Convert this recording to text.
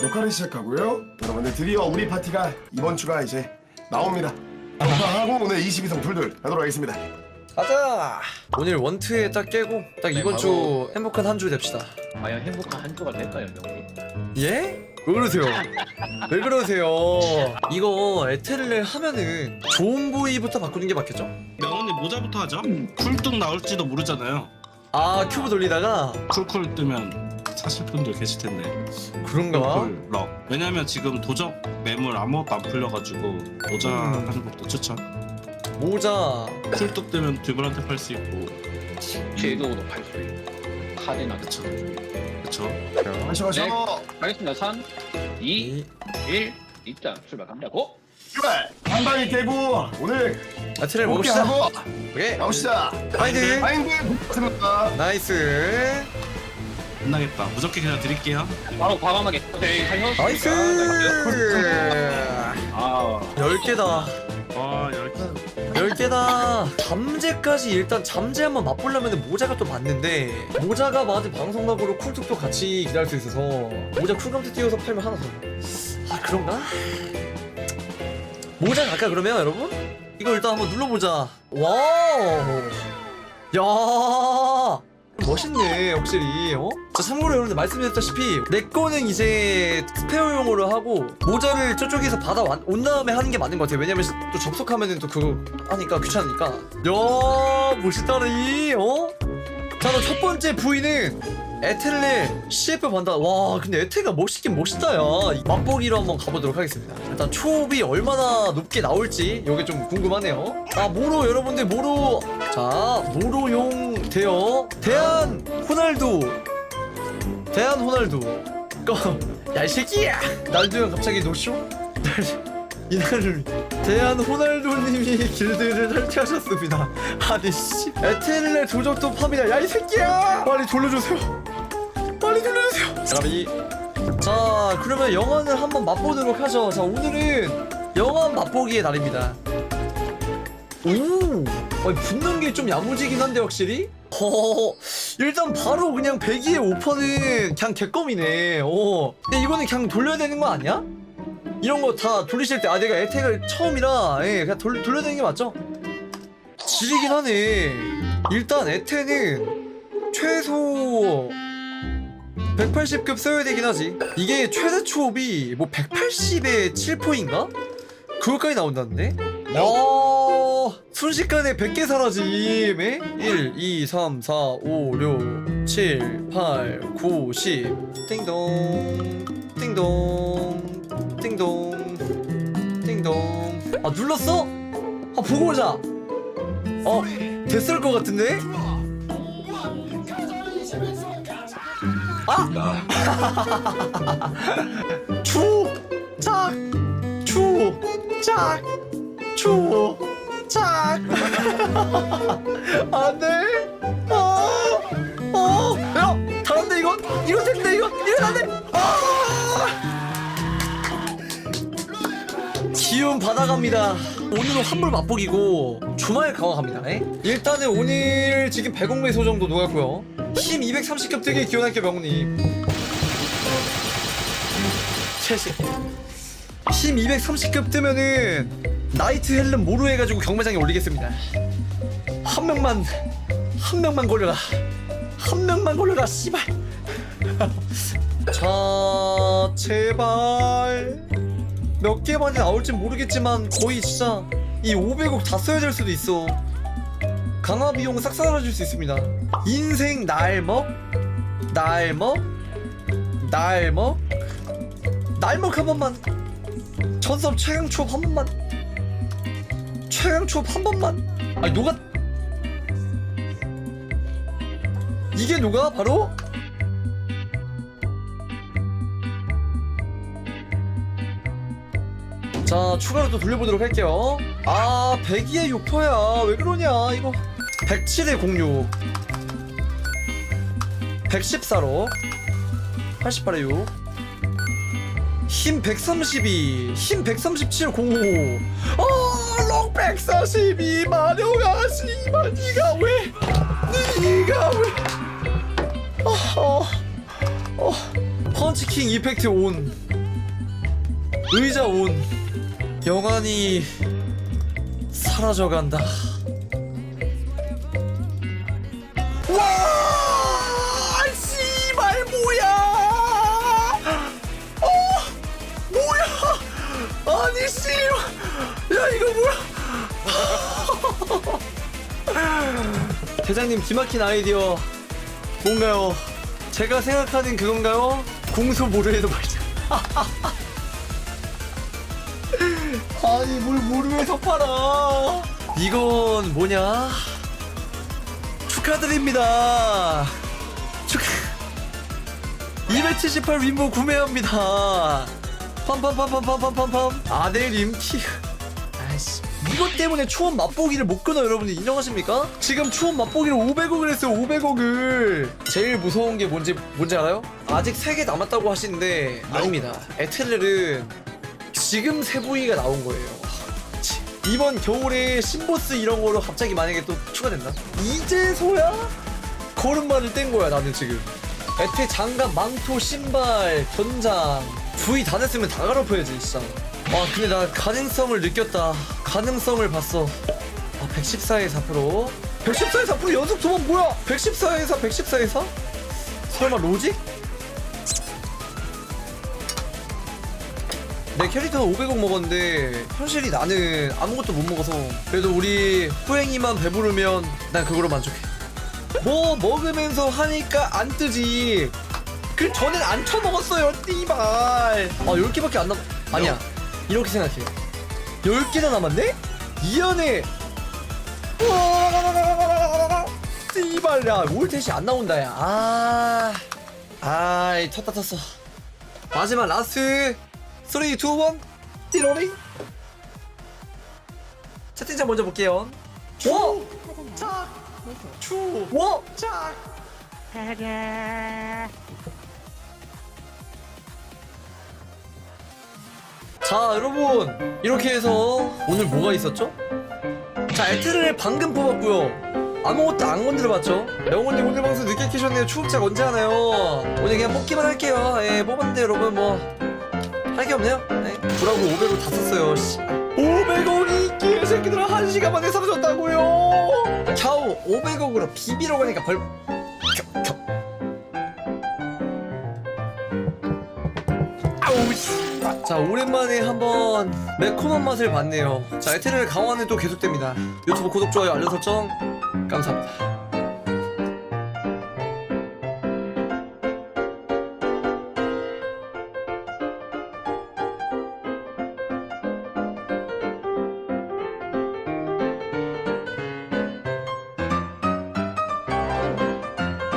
녹화를 시작하고요. 여러분들 드디어 우리 파티가 이번 주가 이제 나옵니다. 녹화하고 오늘 22성 풀들 하도록 하겠습니다. 가자. 오늘 원투에 딱 깨고 딱 이번 네, 주 행복한 한 주 됩시다. 과연 행복한 한 주가 될까요, 명훈이? 예? 왜 그러세요? 왜 그러세요? 이거 에테르를 하면은 좋은 부위부터 바꾸는 게 맞겠죠? 명언니 모자부터 하죠. 쿨뚝 나올지도 모르잖아요. 아 큐브 돌리다가 쿨쿨 뜨면 사실 분들 계실 텐데. 그런가? 럭. 왜냐면 지금 도적 매물 아무것도 안 풀려가지고 모자 음. 하는 것도 추천. 모자 쿨뚝 뜨면 듀블한테 팔 수 있고. 섀도우도 팔수 있고 카드나 그쵸. 그쵸. 가셔 가셔. 네. 알겠습니다 3 2이1 입장 출발합니다 고! 출발. 한 방에 깨고 오늘 먹게 먹읍시다. 오케이. 나오시다. 파이팅. 마인드 붙습니다. 나이스. 끝나겠다. 무적기 그냥 드릴게요. 바로 과감하게 네. 나이스. 아 10개다. 와 이렇게. 10개다. 잠재까지 일단 잠재 한번 맛보려면 모자가 또 맞는데 모자가 맞은 방송락으로 쿨툭도 같이 기다릴 수 있어서 모자 쿨감트 띄워서 팔면 하나 더. 아 그런가? 모자 갈까 그러면 여러분? 이거 일단 한번 눌러보자. 와우. 야. 멋있네 확실히 어? 자 참고로 여러분들 말씀드렸다시피 내 거는 이제 스페어용으로 하고 모자를 저쪽에서 받아 온 다음에 하는 게 맞는 것 같아요 왜냐면 또 접속하면은 또 그거 하니까 귀찮으니까 야 멋있다니 어? 자 그럼 첫 번째 부위는 에텔레 CF 반다. 와 근데 에텔가 멋있긴 멋있다 야. 맛보기로 한번 가보도록 하겠습니다. 일단 초비 얼마나 높게 나올지 이게 좀 궁금하네요. 아 모로 여러분들 모로. 자 모로용 대여. 대한 호날두. 대한 호날두. 야이 새끼야! 날두 형 갑자기 노쇼? 이날을 대한 호날두님이 길드를 탈퇴하셨습니다. 아니 씨. 에테르의 도적도 팝니다. 야 이 새끼야! 빨리 돌려주세요 빨리 돌려주세요. 가비 자 그러면 영화를 한번 맛보도록 하죠. 자 오늘은 영화 맛보기의 날입니다. 오! 붙는 게 좀 야무지긴 한데 확실히? 어 일단 바로 그냥 배기의 오퍼는 그냥 개껌이네. 어 근데 이거는 그냥 돌려야 되는 거 아니야? 이런 거 다 돌리실 때 아 내가 에텍을 처음이라 예 그냥 돌, 돌려야 되는 게 맞죠? 지리긴 하네. 일단 에테는 최소 180급 써야 되긴 하지 이게 최대 초업이 뭐 180에 7포인가? 그거까지 나온다는데? 어 순식간에 100개 사라짐 에? 1, 2, 3, 4, 5, 6, 7, 8, 9, 10 띵동 띵동 띵동 띵동 아 눌렀어? 아 보고 오자 어 됐을 것 같은데? 아! 추! 짝! 추! 짝! 추! 짝! 안 돼! 어! 어! 야! 다른데 이거? 이거 된대 이거! 이거 안 돼! 아! 기운 받아갑니다. 오늘은 환불 맛보기고 주말 강화 갑니다. 에? 일단은 오늘 지금 100억 매소 정도 녹았고요. 힘 230급 되게 기원할게요 명훈님. 채식. 힘 230급 뜨면은 나이트 헬름 모루 해가지고 경매장에 올리겠습니다. 한 명만 한 명만 걸려라. 한 명만 걸려라 씨발. 자 제발 몇 개만이 나올진 모르겠지만 거의 진짜 이 500억 다 써야 될 수도 있어. 강화 비용 싹 사라질 수 있습니다. 인생 날먹 날먹 날먹 날먹 한 번만. 전섭 최강 초업 한 번만. 최강 초업 한 번만. 아니 누가? 이게 누가? 바로? 자 추가로 또 돌려보도록 할게요. 아 102에 6%야. 왜 그러냐? 이거 107에 06 114로 88에 6 힘 132, 힘 137, 05. 아, 럭 142, 마녀가 씨발 니가 왜? 니가 왜? 아, 어, 어, 펀치킹 이펙트 온. 의자 온 영안이 사라져간다 와 씨발 뭐야? 어 뭐야? 아니 씨야 이거 뭐야? 대장님 기막힌 아이디어. 뭔가요? 제가 생각하는 그건가요? 공소 모르에도 말자. 아니 뭘 모르에서 팔아? 이건 뭐냐 축하드립니다. 축하 278 윈보 구매합니다. 팜팜팜팜팜팜팜 아델 임키. 아이씨. 이것 때문에 초원 맛보기를 못 끊어 여러분들. 인정하십니까? 지금 초원 맛보기를 500억을 했어요 500억을. 제일 무서운 게 뭔지 뭔지 알아요? 아직 3개 남았다고 하시는데 아닙니다. 에텔렐은 지금 세 부위가 나온 거예요. 치, 이번 겨울에 신보스 이런 거로 갑자기 만약에 또 추가된다? 이제서야? 걸음마를 뗀 거야 나는 지금. 에테 장갑 망토 신발 견장. 부위 다 냈으면 다 갈아엎어야지 진짜. 와 근데 나 가능성을 느꼈다. 가능성을 봤어. 아 114에 4% 114에 4% 연속 도만 뭐야? 114에 4 114에 4? 설마 로직? 내 캐릭터는 500억 먹었는데 현실이 나는 아무것도 못 먹어서 그래도 우리 후행이만 배부르면 난 그거로 만족해. 뭐 먹으면서 하니까 안 뜨지. 그 전엔 안 쳐먹었어요 띠발. 아 10개밖에 안 남... 아니야. 이렇게 생각해. 10개나 남았네? 이 안에. 띠발 야 올댓이 안 나온다 야. 아... 아이 텄다 텄어. 마지막 라스트 3, 2, 1 띠로리 채팅창 먼저 볼게요 워! 짝! 추! 워! 짝! 자 여러분 이렇게 해서 오늘 뭐가 있었죠? 자 에트를 방금 뽑았고요 아무것도 안 건드려봤죠 영훈님 오늘 방송 늦게 키셨네요 추억작 언제 하나요? 오늘 그냥 뽑기만 할게요 예 뽑았는데 여러분 뭐 할 게 없네요 네. 구라고 500원 다 썼어요 씨. 500억이 개새끼들아 한 시간 만에 사라졌다고요 겨우 500억으로 비비러 가니까 벌 겨, 겨. 아우 씨. 자 오랜만에 한번 매콤한 맛을 봤네요 자 에테르 강화는 또 계속됩니다 유튜브 구독 좋아요 알림 설정 감사합니다